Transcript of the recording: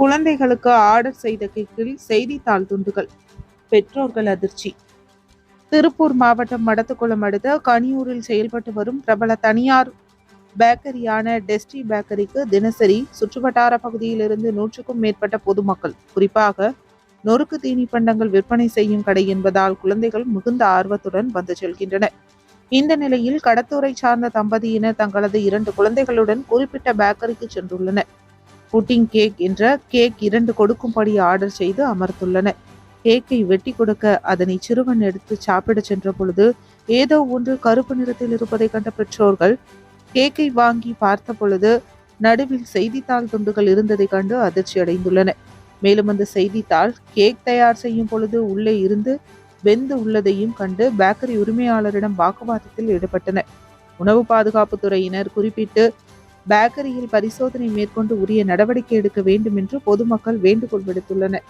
குழந்தைகளுக்கு ஆர்டர் செய்த கேக்கில் செய்தித்தாள் துண்டுகள். பெற்றோர்கள் அதிர்ச்சி. திருப்பூர் மாவட்டம் மடத்துக்குளம் அடுத்த கனியூரில் செயல்பட்டு வரும் பிரபல தனியார் பேக்கரியான டெஸ்டி பேக்கரிக்கு தினசரி சுற்றுவட்டார பகுதியிலிருந்து நூற்றுக்கும் மேற்பட்ட பொதுமக்கள் குறிப்பாக நொறுக்கு தீனி பண்டங்கள் விற்பனை செய்யும் கடை என்பதால் குழந்தைகள் மிகுந்த ஆர்வத்துடன் வந்து செல்கின்றனர். இந்த நிலையில் கடத்தூரை சார்ந்த தம்பதியினர் தங்களது இரண்டு குழந்தைகளுடன் குறிப்பிட்ட பேக்கரிக்கு சென்றுள்ளனர். புட்டிங் கேக் என்ற கேக் இரண்டு கொடுக்கும்படி ஆர்டர் செய்து அமர்த்துள்ளன. கேக்கை வெட்டி கொடுக்க அதனை சிறுவன் எடுத்து சாப்பிட சென்ற பொழுது ஏதோ ஒன்று கருப்பு நிறத்தில் இருப்பதை கண்ட பெற்றோர்கள் கேக்கை வாங்கி பார்த்த பொழுது நடுவில் செய்தித்தாள் துண்டுகள் இருந்ததை கண்டு அதிர்ச்சி அடைந்துள்ளன. மேலும் அந்த செய்தித்தாள் கேக் தயார் செய்யும் பொழுது உள்ளே இருந்து வெந்து உள்ளதையும் கண்டு பேக்கரி உரிமையாளரிடம் வாக்குவாதத்தில் ஈடுபட்டனர் உணவு பாதுகாப்பு துறையினர் குறிப்பிட்டு பேக்கரியில் பரிசோதனை மேற்கொண்டு உரிய நடவடிக்கை எடுக்க வேண்டும் என்று பொதுமக்கள் வேண்டுகோள் விடுத்துள்ளனர்.